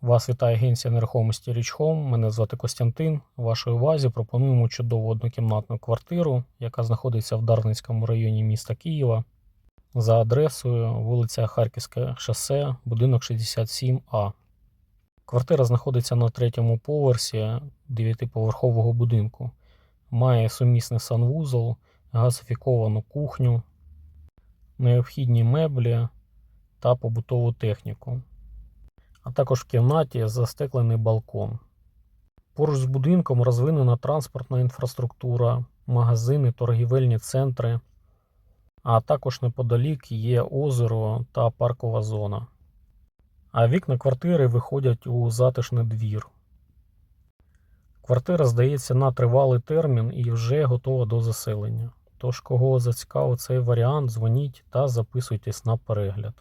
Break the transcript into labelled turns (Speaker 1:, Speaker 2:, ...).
Speaker 1: Вас вітає агенція нерухомості Річхом. Мене звати Костянтин. Вашій увазі пропонуємо чудову однокімнатну квартиру, яка знаходиться в Дарницькому районі міста Києва за адресою вулиця Харківське шосе, будинок 67А. Квартира знаходиться на третьому поверсі дев'ятиповерхового будинку. Має сумісний санвузол, газифіковану кухню, необхідні меблі та побутову техніку а також в кімнаті застеклений балкон. Поруч з будинком розвинена транспортна інфраструктура, магазини, торгівельні центри, а також неподалік є озеро та паркова зона. А вікна квартири виходять у затишний двір. Квартира здається на тривалий термін і вже готова до заселення. Тож, кого зацікавив цей варіант, дзвоніть та записуйтесь на перегляд.